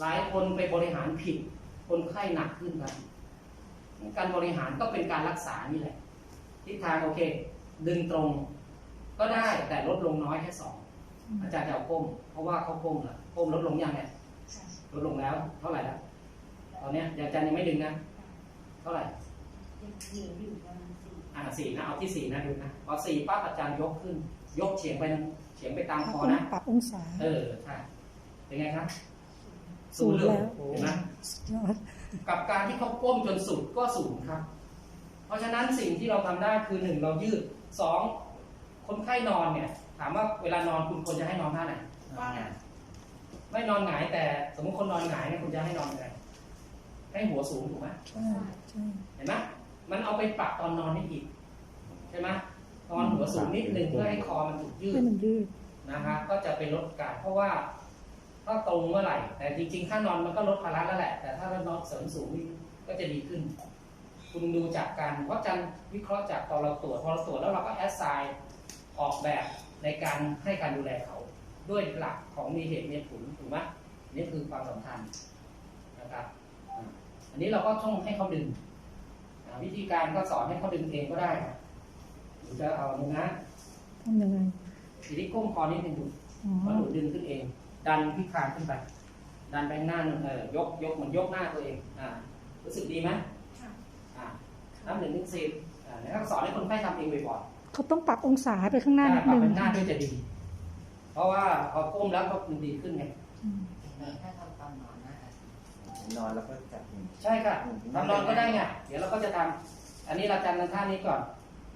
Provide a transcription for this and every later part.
หลายคนไปบริหารผิด คนไข้หนักขึ้นครับ การบริหารก็เป็นการรักษานี่แหละทิศทางโอเค ดึงตรงก็ได้แต่ลดลงน้อยแค่สองอาจารย์จะเอาก้ม เพราะว่าเขาก้มละก้มลดลงยังเนี่ยลดลงแล้ว เท่าไหร่แล้วตอนเนี้ยอาจารย์ยังไม่ดึงนะ เท่าไหร่อ่าสี่นะเอาที่สี่นะดูนะพอสี่ปั๊บอาจารย์ยกขึ้น ยกเฉียงไปนะเฉียงไปตามคอต้องนะปรับองศาเออใช่เป็นไงครับ ศูนย์เลยแล้วเห็นไหมสุดยอดกับการที่เขาก้มจนสุดก็ศูนย์ครับ เพราะฉะนั้นสิ่งที่เราทำได้คือหนึ่งเรายืดสองคนไข้นอนเนี่ย ถามว่าเวลานอนคุณควรจะให้นอนท่าไหนไม่นอนหงายแต่สมมติคนนอนหงายเนี่ยคุณจะให้นอนยังไงให้หัวสูงถูกไหมใช่ใช่เห็นไหมมันเอาไปปรับตอนนอนได้อีกใช่ไหมนอนหัวสูงนิดนึงเพื่อให้คอมันถูกยืให้ดมันยืดนะครับก็จะไปลดการเพราะว่า ถ้าตรงเมื่อไหร่ แต่จริงๆถ้านอนมันก็ลดภาระแล้วแหละ แต่ถ้าเรานอนเสริมสูงนี่ก็จะดีขึ้น คุณดูจากการเพราะอาจันวิเคราะห์จากตอนเราตรวจพอเราตรวจแล้วเราก็แอสไซน์ออกแบบในการให้การดูแลเขา ด้วยหลักของมีเหตุมีผลถูกไหมนี่คือความสำคัญนะครับอ่าอันนี้เราก็ต้องให้เขาดึงอ่าวิธีการก็สอนให้เขาดึงเองก็ได้ครับหรือจะเอาหนึ่งนะทำยังไงทีนี้ก้มคอนิดนึงดูอ๋อแล้วหนูดึงขึ้นเอง ดันพิคางขึ้นไปดันไปข้างหน้าหนึ่งเออยกยกเหมือนยกหน้าตัวเองอ่ารู้สึกดีไหมอ่านับหนึ่งถึงสิบอ่าแล้วก็สอนให้คนไข้ทำเองบ่อยเขาต้องปรับองศาไปข้างหๆน้านิดปรับนึงเป็นหน้าด้วยจะดี เพราะว่าพอก้มแล้วก็มันดีขึ้นไงอืมถ้าทำตอนนอนนะนอนแล้วก็จับมือใช่ค่ะทำนอนก็ได้ไงเดี๋ยวเราก็จะทำอันนี้เราจำกันท่านี้ก่อน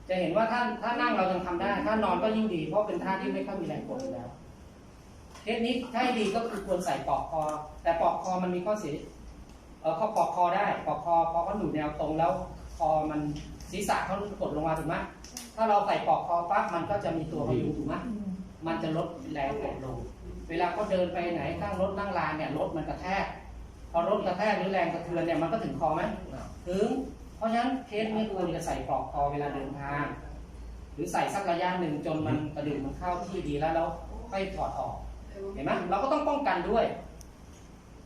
จะเห็นว่าถ้าถ้านั่งเรายังทำได้ ถ้านอนก็ยิ่งดี เพราะเป็นท่าที่ไม่ค่อยมีแรงกดอยู่แล้ว เคสนี้ถ้าให้ดีก็คือควรใส่ปลอกคอ แต่ปลอกคอมันมีข้อเสียเออเขาปลอกคอได้ปลอกคอพอเขาหนุนแนวตรงแล้วคอมันศีรษะเขากดลงมาถูกไหมถ้าเราใส่ปลอกคอปั๊บมันก็จะมีตัวพยุงถูกไหมมันจะลดแรงกดลง เวลาเขาเดินไปไหนข้างรถนั่งลานเนี่ยรถมันกระแทกพอรถกระแทกหรือแรงกระเทือนเนี่ยมันก็ถึงคอไหมถึง เพราะฉะนั้นเคสนี้ควรจะใส่ปลอกคอเวลาเดินทาง หรือใส่สักระยะหนึ่งจนมันกระดึงมันเข้าที่ดีแล้วแล้วค่อยถอดออก เห็นไหมเราก็ต้องป้องกันด้วย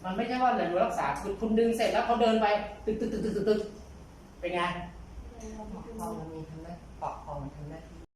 มันไม่ใช่ว่าเรารักษาคือคุณดึงเสร็จแล้วเขาเดินไปตึกตึกตึกตึกตึกตึกเป็นไงปอกคอมันมีทำหน้าปอกคอมันทำหน้าที่